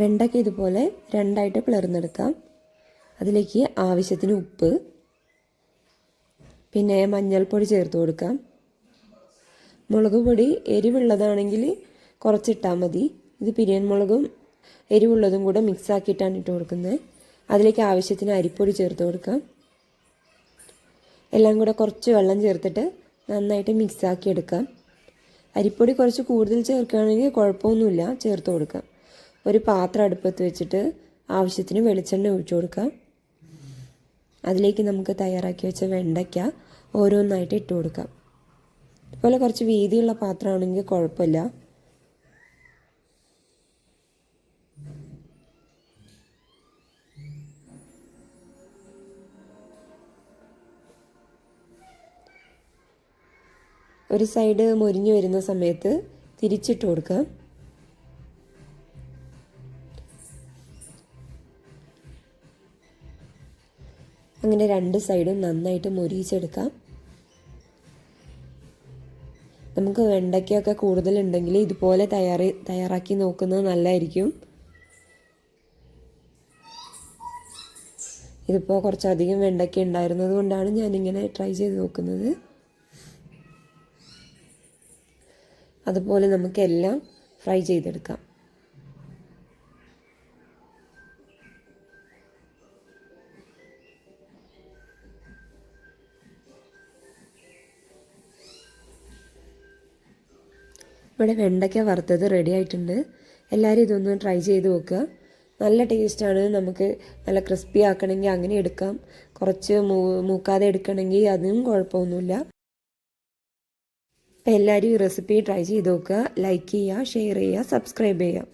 വെണ്ടയ്ക്ക ഇതുപോലെ രണ്ടായിട്ട് പിളർന്നെടുക്കാം. അതിലേക്ക് ആവശ്യത്തിന് ഉപ്പ് പിന്നെ മഞ്ഞൾപ്പൊടി ചേർത്ത് കൊടുക്കാം. മുളക് പൊടി എരിവുള്ളതാണെങ്കിൽ കുറച്ചിട്ടാൽ മതി. ഇത് പിരിയൻ മുളകും എരിവുള്ളതും കൂടെ മിക്സ് ആക്കിയിട്ടാണ് ഇട്ട് കൊടുക്കുന്നത് അതിലേക്ക് ആവശ്യത്തിന് അരിപ്പൊടി ചേർത്ത് കൊടുക്കാം. എല്ലാം കൂടെ കുറച്ച് വെള്ളം ചേർത്തിട്ട് നന്നായിട്ട് മിക്സ് എടുക്കാം. അരിപ്പൊടി കുറച്ച് കൂടുതൽ ചേർക്കുകയാണെങ്കിൽ കുഴപ്പമൊന്നുമില്ല ചേർത്ത് കൊടുക്കാം. ഒരു പാത്രം അടുപ്പത്ത് വെച്ചിട്ട് ആവശ്യത്തിന് വെളിച്ചെണ്ണ ഒഴിച്ചു കൊടുക്കാം. അതിലേക്ക് നമുക്ക് തയ്യാറാക്കി വെച്ച വെണ്ടയ്ക്ക ഓരോന്നായിട്ട് ഇട്ട് കൊടുക്കാം. ഇതുപോലെ കുറച്ച് വീതിയുള്ള പാത്രമാണെങ്കിൽ കുഴപ്പമില്ല. ഒരു സൈഡ് മുരിഞ്ഞു വരുന്ന സമയത്ത് തിരിച്ചിട്ട് കൊടുക്കാം. അങ്ങനെ രണ്ട് സൈഡും നന്നായിട്ട് മൊരിയിച്ചെടുക്കാം. നമുക്ക് വെണ്ടയ്ക്കൊക്കെ കൂടുതലുണ്ടെങ്കിൽ ഇതുപോലെ തയ്യാറി തയ്യാറാക്കി നോക്കുന്നത് നല്ലതായിരിക്കും. ഇതിപ്പോൾ കുറച്ചധികം വെണ്ടയ്ക്ക ഉണ്ടായിരുന്നത് കൊണ്ടാണ് ഞാനിങ്ങനെ ട്രൈ ചെയ്ത് നോക്കുന്നത്. അതുപോലെ നമുക്കെല്ലാം ഫ്രൈ ചെയ്തെടുക്കാം. ഇവിടെ വെണ്ടയ്ക്ക വറുത്തത് റെഡി ആയിട്ടുണ്ട്. എല്ലാവരും ഇതൊന്ന് ട്രൈ ചെയ്ത് നോക്കുക. നല്ല ടേസ്റ്റാണ് നമുക്ക് നല്ല ക്രിസ്പി ആക്കണമെങ്കിൽ അങ്ങനെ എടുക്കാം. കുറച്ച് മൂ മൂക്കാതെ എടുക്കണമെങ്കിൽ അതും കുഴപ്പമൊന്നുമില്ല. അപ്പോൾ എല്ലാവരും ഈ റെസിപ്പി ട്രൈ ചെയ്ത് നോക്കുക. ലൈക്ക് ചെയ്യുക ഷെയർ ചെയ്യുക സബ്സ്ക്രൈബ് ചെയ്യുക.